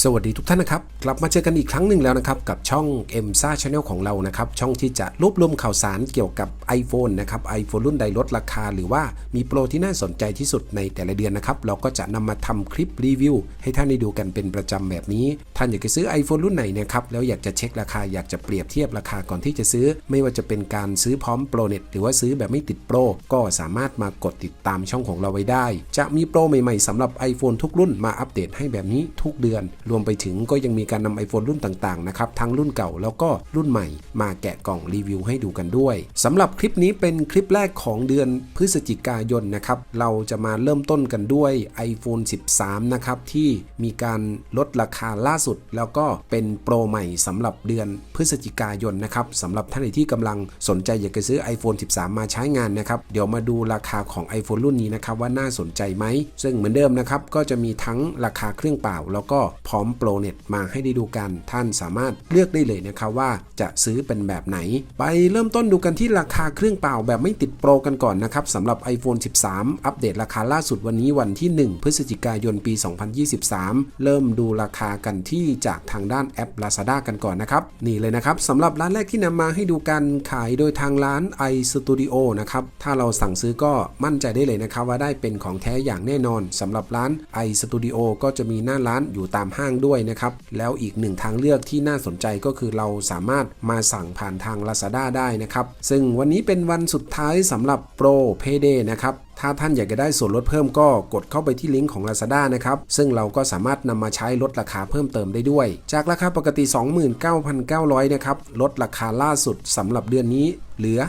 สวัสดีทุกท่านนะครับ กลับมาเจอกันอีกครั้งหนึ่งแล้วนะครับ กับช่อง m s a Channel ของเรานะครับ ช่องที่จะรวบรวมข่าวสารเกี่ยวกับ iPhone นะครับ iPhone รุ่นใดลดราคา หรือว่ามีโปรที่น่าสนใจที่สุดในแต่ละเดือนนะครับ เราก็จะนำมาทำคลิปรีวิว ให้ท่านได้ดูกันเป็นประจำแบบนี้ ท่านอยากจะซื้อ iPhone รุ่นไหนนะครับ แล้วอยากจะเช็คราคาอยากจะเปรียบเทียบราคาก่อนที่จะซื้อ ไม่ว่าจะเป็นการซื้อพร้อมโปรเน็ตหรือว่าซื้อแบบไม่ติดโปรก็สามารถมากดติดตามช่องของเราไว้ได้ จะมีโปรใหม่ๆสำหรับ iPhone ทุกรุ่นมาอัปเดตให้แบบนี้ทุกเดือนรวมไปถึงก็ยังมีการนำ iPhone รุ่นต่างๆนะครับทั้งรุ่นเก่าแล้วก็รุ่นใหม่ มาแกะกล่องรีวิวให้ดูกันด้วยสำหรับคลิปนี้เป็นคลิปแรกของเดือนพฤศจิกายนนะครับเราจะมาเริ่มต้นกันด้วย iPhone 13 นะครับที่มีการลดราคาล่าสุด แล้วก็เป็นโปรใหม่สำหรับเดือนพฤศจิกายนนะครับสำหรับท่านที่กำลังสนใจอยากจะซื้อ iPhone 13 มาใช้งานนะครับเดี๋ยวมาดูราคาของ iPhone รุ่นนี้นะครับว่าน่าสนใจไหมซึ่งเหมือนเดิมนะครับก็จะมีทั้งราคาเครื่องเปล่า แล้วก็พร้อมโปรเน็ตมาให้ได้ดูกัน ท่านสามารถเลือกได้เลยนะครับว่าจะซื้อเป็นแบบไหน ไปเริ่มต้นดูกันที่ราคาเครื่องเปล่าแบบไม่ติดโปรกันก่อนนะครับสำหรับ iPhone 13 อัปเดตราคาล่าสุดวันนี้วันที่ 1 พฤศจิกายนปี 2023 เริ่มดูราคากันที่จากทางด้านแอป Lazada กันก่อนนะครับนี่เลยนะครับสำหรับร้านแรกที่นำมาให้ดูกันขายโดยทางร้าน iStudio นะครับถ้าเราสั่งซื้อก็มั่นใจได้เลยนะครับว่าได้เป็นของแท้อย่างแน่นอนสำหรับร้าน iStudio ก็จะมีหน้าร้านอยู่ตามห้างด้วยนะครับ แล้วอีกหนึ่งทางเลือกที่น่าสนใจก็คือเราสามารถมาสั่งผ่านทาง Lazada ได้นะครับ ซึ่งวันนี้เป็นวันสุดท้ายสำหรับโปรเพเดนะครับถ้าท่านอยากจะได้ส่วนลดเพิ่มก็กดเข้าไปที่ลิงก์ของ Lazada นะครับ ซึ่งเราก็สามารถนำมาใช้ลดราคาเพิ่มเติมได้ด้วย จากราคาปกติ 29,900 นะครับ ลดราคาล่าสุดสำหรับเดือนนี้เหลือ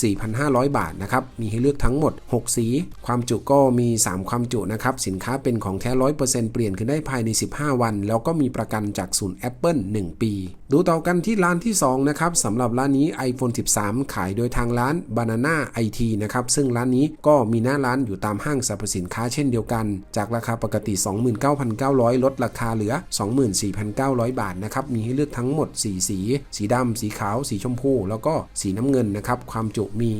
24,500 บาทนะครับ มีให้เลือกทั้งหมด 6 สี ความจุก็มี 3 ความจุนะครับ สินค้าเป็นของแท้ 100%เปลี่ยนขึ้นได้ภายใน 15 วัน แล้วก็มีประกันจากศูนย์ Apple 1 ปี ดูต่อกันที่ร้านที่ 2 นะครับสำหรับร้านนี้ iPhone 13 ขายโดยทางร้าน Banana IT นะครับ ซึ่งร้านนี้ก็มีหน้าร้านอยู่ตามห้างสรรพสินค้าเช่นเดียวกัน จากราคาปกติ 29,900 ลดราคาเหลือ 24,900 บาทนะครับมีให้เลือกทั้งหมด 4 สี สีดำสีขาว สีชมพู แล้วก็สีน้ำเงินนะครับความจุมี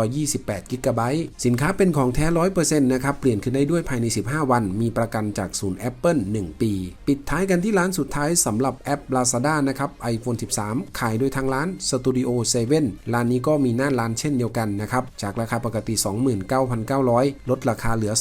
128กิกะไบต์สินค้าเป็นของแท้ 100%นะครับเปลี่ยนขึ้นได้ด้วยภายใน 15 วัน มีประกันจากศูนย์ Apple 1 ปี ปิดท้ายกันที่ร้านสุดท้ายสำหรับแอป Lazada นะครับ iPhone 13 ขายโดยทางร้าน Studio 7ร้านนี้ก็มีหน้าร้านเช่นเดียวกันนะครับจากราคาปกติ 29, 29,900 ลดราคาเหลือ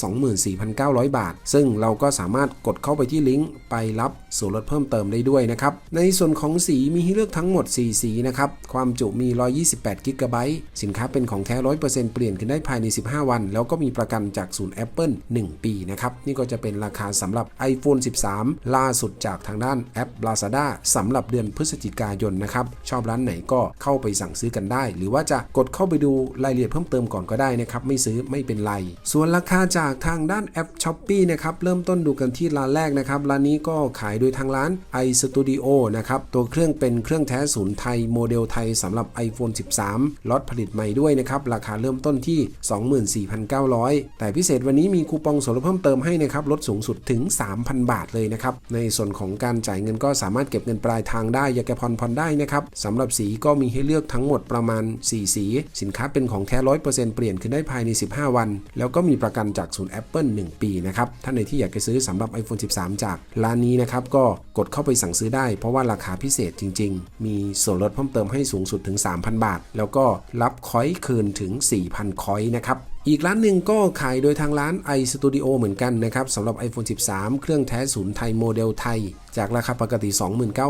24,900 บาท ซึ่งเราก็สามารถกดเข้าไปที่ลิงก์ไปรับส่วนลดเพิ่มเติมได้ด้วยนะครับ ในส่วนของสีมีให้เลือกทั้งหมด 4 สีนะครับ ความจุมี 128 กิกะไบต์ สินค้าเป็นของแท้ 100%เปลี่ยนขึ้นได้ภายใน 15 วัน แล้วก็มีประกันจากศูนย์ Apple 1 ปีนะครับ นี่ก็จะเป็นราคาสำหรับ iPhone 13 ล่าสุดจากทางด้านแอป Lazada สำหรับเดือนพฤศจิกายนนะครับ ชอบร้านไหนก็เข้าไปสั่งซื้อกันได้ หรือว่าจะกดเข้าไปดูรายละเอียดเพิ่มเติมก่อนก็ได้นะครับ ไม่ซื้อไม่เป็นไร ส่วนราคาจากทางด้านแอป s h อ p e e นะครับเริ่มต้นดูกันที่ร้านแรกนะครับร้านนี้ก็ขายโดยทางร้าน iStudio นะครับตัวเครื่องเป็นเครื่องแท้ศูนย์ไทยโมเดลไทยสำหรับ iPhone 13ล็อตผลิตใหม่ด้วยนะครับราคาเริ่มต้นที่ 24,900 แต่พิเศษวันนี้มีคูปองส่วนลดเพิ่มเติมให้นะครับลดสูงสุดถึง 3,000 บาทเลยนะครับในส่วนของการจ่ายเงินก็สามารถเก็บเงินปลายทางได้อยากแกผ่อนผ่อนได้นะครับสำหรับสีก็มีให้เลือกทั้งหมดประมาณ 4 สี สินค้าเป็นของแท้100%เปลี่ยนขึ้นได้ภายใน 15วัน แล้วก็มีประกันจากศูนย์ Apple 1 ปีนะครับ ท่านใดที่อยากจะซื้อสำหรับ iPhone 13 จากร้านนี้นะครับ ก็กดเข้าไปสั่งซื้อได้ เพราะว่าราคาพิเศษจริง ๆ มีส่วนลดเพิ่มเติมให้สูงสุดถึง 3,000 บาท แล้วก็รับคอยคืนถึง 4,000 คอยนะครับอีกร้านหนึ่งก็ขายโดยทางร้าน iStudio เหมือนกันนะครับสำหรับ iPhone 13 เครื่องแท้ศูนย์ไทยโมเดลไทย จากราคาปกติ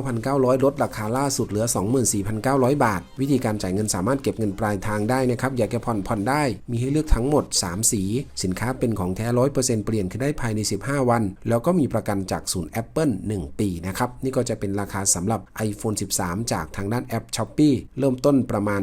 29,900 ลดราคาล่าสุดเหลือ 24,900 บาท วิธีการจ่ายเงินสามารถเก็บเงินปลายทางได้นะครับ อยากจะผ่อนผ่อนได้ มีให้เลือกทั้งหมด 3 สี สินค้าเป็นของแท้ 100%เปลี่ยนขึ้นได้ภายใน 15 วัน แล้วก็มีประกันจากศูนย์ Apple 1 ปีนะครับนี่ก็จะเป็นราคาสำหรับ iPhone 13 จากทางด้านแอป s h อ p e e เริ่มต้นประมาณ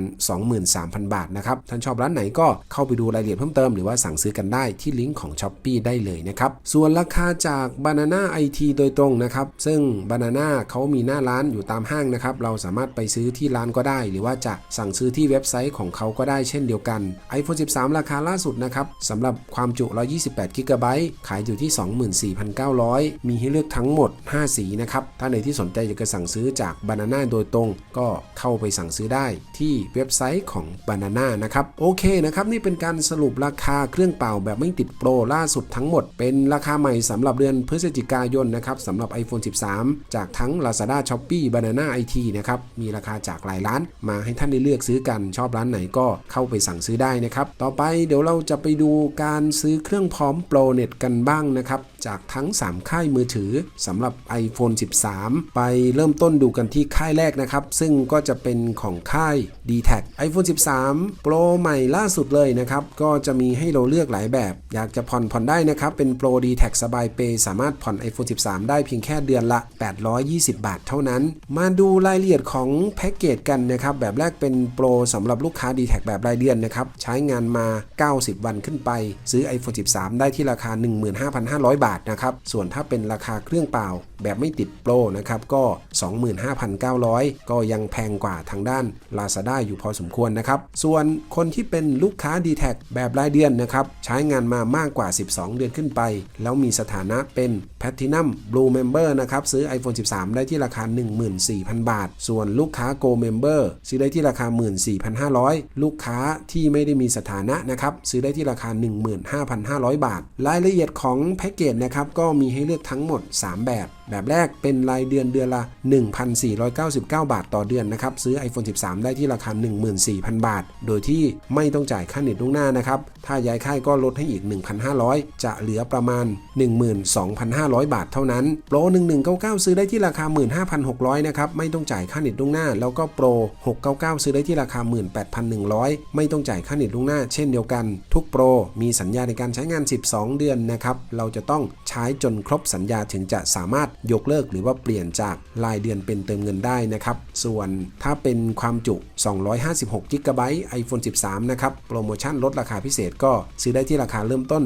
23,000 บาทนะครับท่านชอบร้านไหนก็เข้าไปดูรายละเอียดเพิ่มเติมหรือว่าสั่งซื้อกันได้ที่ลิงก์ของ s h อ p e e ได้เลยนะครับ ส่วนราคาจาก Banana IT โดยตรงนะครับ ซึ่ง Banana เขามีหน้าร้านอยู่ตามห้างนะครับ เราสามารถไปซื้อที่ร้านก็ได้ หรือว่าจะสั่งซื้อที่เว็บไซต์ของเขาก็ได้เช่นเดียวกัน iPhone 13 ราคาล่าสุดนะครับสำหรับความจุ 128 g b ขายอยู่ที่ 24,900 มีให้เลือกทั้งหมด 5 สีนะครับ ถ้าในที่สนใจอยากจะสั่งซื้อจาก Banana โดยตรง ก็เข้าไปสั่งซื้อได้ที่เว็บไซต์ของ Banana นะครับ โอเคนะครับ นี่เป็นการสรุปรุปราคาเครื่องเป่าแบบไม่ติดโปรล่าสุดทั้งหมด เป็นราคาใหม่สำหรับเดือนพฤศจิกายนนะครับสำหรับ iPhone 13 จากทั้ง Lazada Shopee Banana IT นะครับ มีราคาจากหลายร้าน มาให้ท่านได้เลือกซื้อกันชอบร้านไหนก็เข้าไปสั่งซื้อได้นะครับ ต่อไปเดี๋ยวเราจะไปดูการซื้อเครื่องพร้อมโปรเน็ตกันบ้างนะครับ จากทั้ง 3 ค่ายมือถือสำหรับ iPhone 13 ไปเริ่มต้นดูกันที่ค่ายแรกนะครับ ซึ่งก็จะเป็นของค่าย d t แท iPhone 13 Pro ใหม่ล่าสุดเลยนะครับ ก็จะมีให้เราเลือกหลายแบบ อยากจะผ่อนผ่อนได้นะครับ เป็น Pro d t แทสบายเปสามารถผ่อน iPhone 13 ได้เพียงแค่เดือนละ 820 บาทเท่านั้น มาดูรายละเอียดของแพ็กเกจกันนะครับ แบบแรกเป็น Pro สำหรับลูกค้า d t แทแบบรายเดือนนะครับใช้งานมา 90 วันขึ้นไป ซื้อ iPhone 13 ได้ที่ราคา 15,500 บาทนะครับ ส่วนถ้าเป็นราคาเครื่องเปล่าแบบไม่ติดโปรนะครับก็ 25,900 ก็ยังแพงกว่าทางด้าน Lazada อยู่พอสมควรนะครับ ส่วนคนที่เป็นลูกค้า d t แทแบบรายเดือนนะครับ ใช้งานมามากกว่า 12 เดือนขึ้นไป แล้วมีสถานะเป็น Platinum Blue Member นะครับ ซื้อ iPhone 13 ได้ที่ราคา 14,000 บาท ส่วนลูกค้า Go Member ซื้อได้ที่ราคา 14,500 ลูกค้าที่ไม่ได้มีสถานะนะครับซื้อได้ที่ราคา 15,500 บาท รายละเอียดของแพ็กเกจนะครับก็มีให้เลือกทั้งหมด 3 แบบ แบบแรกเป็นรายเดือนเดือนละ 1,499 บาทต่อเดือนนะครับ ซื้อ iPhone 13 ได้ที่ราคา 14,000 บาท โดยที่ไม่ต้องจ่ายค่าเน็ตล่วงหน้านะครับ ถ้าย้ายค่ายก็ลดให้อีก 1,500 จะเหลือประมาณ 12,500 บาทเท่านั้น โปร 1199 ซื้อได้ที่ราคา 15,600 นะครับ ไม่ต้องจ่ายค่าเน็ตล่วงหน้า แล้วก็โปร 699 ซื้อได้ที่ราคา 18,100 ไม่ต้องจ่ายค่าเน็ตล่วงหน้า เช่นเดียวกัน ทุกโปรมีสัญญาในการใช้งาน 12 เดือนนะครับ เราจะต้องใช้จนครบสัญญาถึงจะสามารถยกเลิกหรือว่าเปลี่ยนจากรายเดือนเป็นเติมเงินได้นะครับ ส่วนถ้าเป็นความจุ 256 g b iPhone 13 นะครับ โปรโมชั่นลดราคาพิเศษก็ซื้อได้ที่ราคาเริ่มต้น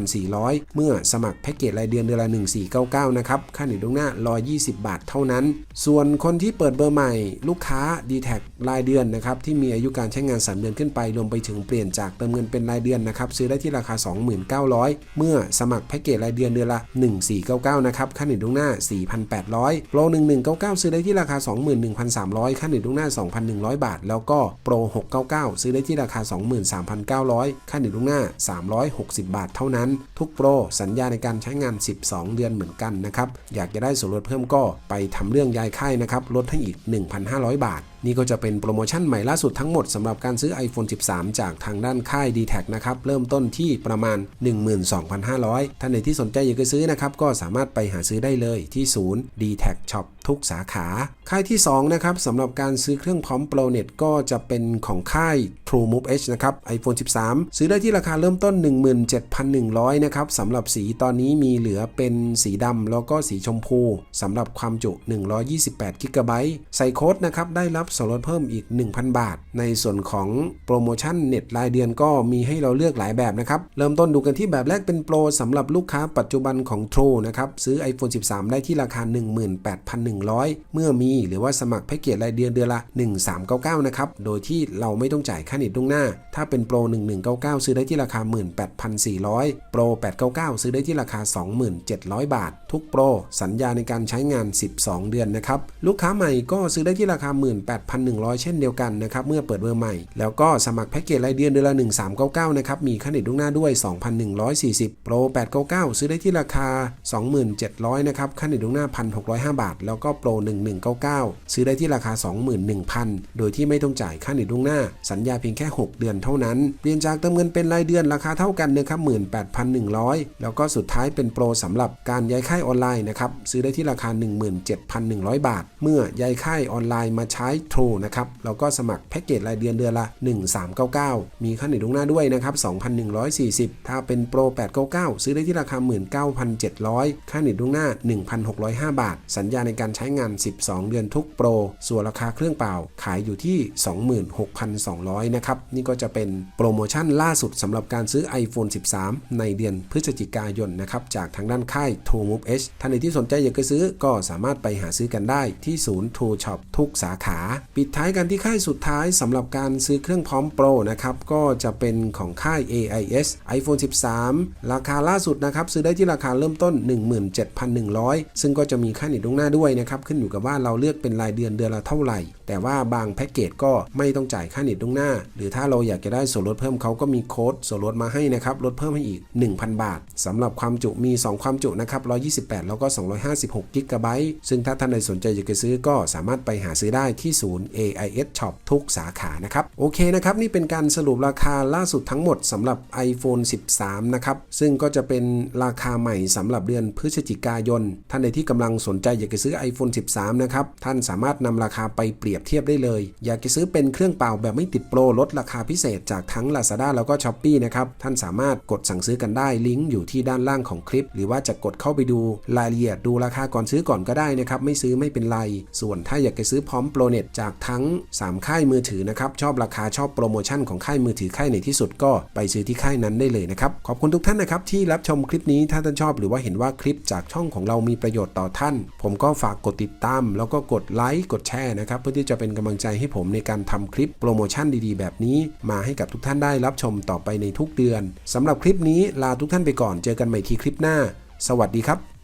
19,400 เมื่อสมัครแพ็กเกจรายเดือนเดือนละ 1499 นะครับ ค่าหนีล่วงหน้า 120 บาทเท่านั้น ส่วนคนที่เปิดเบอร์ใหม่ ลูกค้า d t แทรายเดือนนะครับ ที่มีอายุการใช้งาน 3 เดือนขึ้นไป รวมไปถึงเปลี่ยนจากเติมเงินเป็นรายเดือนนะครับ ซื้อได้ที่ราคา 29,000 เมื่อสมัครแพ็กเกจรายเดือนเดือนละ 1499 นะครับ ค่าหนีล่วงหน้า 4,800 โปร 1199 ซื้อได้ที่ราคา 21,300 ค่าหนีล่วงหน้า 2,100 บาท แล้วก็โปร 699 ซื้อได้ที่ราคา 23,900 ค่าหนีล่วงหน้า 360 บาทเท่านั้น ทุกโปร สัญญาในการใช้งาน 12 เดือนเหมือนกันนะครับ อยากจะได้ส่วนลดเพิ่มก็ไปทำเรื่องย้ายค่ายนะครับ ลดให้อีก 1,500 บาทนี่ก็จะเป็นโปรโมชั่นใหม่ล่าสุดทั้งหมดสำหรับการซื้อ iPhone 13 จากทางด้านค่าย d t แทนะครับ เริ่มต้นที่ประมาณ 12,500 ท่านไหนที่สนใจอยากจะซื้อนะครับ ก็สามารถไปหาซื้อได้เลยที่ศูนย์ d t แท Shop ทุกสาขา ค่ายที่ 2 นะครับสำหรับการซื้อเครื่องพร้อม Pro Net ก็จะเป็นของค่าย True Move Edge นะครับ iPhone 13 ซื้อได้ที่ราคาเริ่มต้น 17,100 นะครับสำหรับสีตอนนี้มีเหลือเป็นสีดำแล้วก็สีชมพูสำหรับความจุ 128 g b ใส่โค้ดนะครับได้รับส่วนลดเพิ่มอีก 1,000 บาท ในส่วนของโปรโมชั่นเน็ตรายเดือนก็มีให้เราเลือกหลายแบบนะครับ เริ่มต้นดูกันที่แบบแรกเป็นโปรสำหรับลูกค้าปัจจุบันของ True นะครับซื้อ iPhone 13 ได้ที่ราคา 18,100เมื่อมีหรือว่าสมัครแพ็กเกจรายเดือนเดือนละ 1399 นะครับ โดยที่เราไม่ต้องจ่ายค่าเน็ตล่วงหน้า ถ้าเป็นโปร 1199 ซื้อได้ที่ราคา 18,400 โปร 899 ซื้อได้ที่ราคา 27,000 บาท ทุกโปร สัญญาในการใช้งาน 12 เดือนนะครับ ลูกค้าใหม่ก็ซื้อได้ที่ราคา 18,100 เช่นเดียวกันนะครับ เมื่อเปิดเบอร์ใหม่ แล้วก็สมัครแพ็กเกจรายเดือนเดือนละ 1399 นะครับ มีค่าเน็ตล่วงหน้าด้วย 2,140 โปร 899 ซื้อได้ที่ราคา 27,000 นะครับ ค่าเน็ตล่วงหน้า 1,605 บาท แล้วก็โปร 1199 ซื้อได้ที่ราคา 21,000 โดยที่ไม่ต้องจ่ายค่าเน็ตล่วงหน้า สัญญาเพียงแค่ 6 เดือนเท่านั้น เปลี่ยนจากเติมเงินเป็นรายเดือนราคาเท่ากันนะครับ18,100 แล้วก็สุดท้ายเป็นโปรสำหรับการย้ายค่ายออนไลน์นะครับซื้อได้ที่ราคา 17,100 บาท เมื่อย้ายค่ายออนไลน์มาใช้ True นะครับแล้วก็สมัครแพ็กเกจรายเดือนเดือนละ 1399 มีค่าเน็ตล่วงหน้าด้วยนะครับ2,140 ถ้าเป็นโปร 899 ซื้อได้ที่ราคา 19,700 ค่าเน็ตล่วงหน้า 1,605 บาท สัญญาในการใช้งาน 12 เดือนทุกโปร ส่วนราคาเครื่องเปล่าขายอยู่ที่ 26,200 นะครับ นี่ก็จะเป็นโปรโมชั่นล่าสุดสำหรับการซื้อ iPhone 13 ในเดือนพฤศจิกายนนะครับ จากทางด้านค่าย True Move H ท่านใดที่สนใจอยากจะซื้อก็สามารถไปหาซื้อกันได้ที่ศูนย์ True Shop ทุกสาขา ปิดท้ายกันที่ค่ายสุดท้ายสำหรับการซื้อเครื่องพร้อมโปรนะครับก็จะเป็นของค่าย AIS iPhone 13 ราคาล่าสุดนะครับซื้อได้ที่ราคาเริ่มต้น 17,100 ซึ่งก็จะมีค่าเน็ตล่วงหน้าด้วยนะครับขึ้นอยู่กับว่าเราเลือกเป็นรายเดือนเดือนละเท่าไหร่ แต่ว่าบางแพ็กเกจก็ไม่ต้องจ่ายค่าเน็ตล่วงหน้า หรือถ้าเราอยากจะได้ส่วนลดเพิ่มเขาก็มีโค้ดส่วนลดมาให้นะครับลดเพิ่มให้อีก 1,000 บาทสำหรับความจุมี 2 ความจุนะครับ128 แล้วก็ 256กิกะไบต์ซึ่งถ้าท่านใดสนใจอยากจะซื้อก็สามารถไปหาซื้อได้ที่ศูนย์ AIS Shop ทุกสาขานะครับโอเคนะครับนี่เป็นการสรุปราคาล่าสุดทั้งหมดสำหรับ iPhone 13 นะครับซึ่งก็จะเป็นราคาใหม่สำหรับเดือนพฤศจิกายน ท่านใดที่กำลังสนใจอยากจะซื้อ iPhone 13 นะครับ ท่านสามารถนำราคาไปเปรียบเทียบได้เลย อยากจะซื้อเป็นเครื่องเป่าแบบไม่ติดโปรลดราคาพิเศษจากทั้ง Lazada แล้วก็ s h อ p e e นะครับ ท่านสามารถกดสั่งซื้อกันได้ลิงก์อยู่ที่ด้านล่างของคลิป หรือว่าจะกดเข้าไปดูรายละเอียดดูราคาก่อนซื้อก่อนก็ได้นะครับไม่ซื้อไม่เป็นไร ส่วนถ้าอยากจะซื้อพร้อมโปรเน็ตจากทั้ง 3 ค่ายมือถือนะครับชอบราคาชอบโปรโมชั่นของค่ายมือถือค่ายไหนที่สุดก็ไปซื้อที่ค่ายนั้นได้เลยนะครับขอบคุณทุกท่านนะครับที่รับชมคลิปนี้ถ้าท่านชอบ หรือว่าเห็นว่าคลิปจากช่องของเรามีประโยชน์ต่อท่าน ผมก็ฝากกดติดตาม แล้วก็กดไลค์กดแชร์นะครับเพื่อที่จะเป็นกำลังใจให้ผมในการทำคลิปโปรโมชั่นดีๆ แบบนี้มาให้กับทุกท่านได้รับชมต่อไปในทุกเดือนสำหรับคลิปนี้ลาทุกท่านไปก่อนเจอกันใหม่ทีคลิปหน้า สวัสดีครับ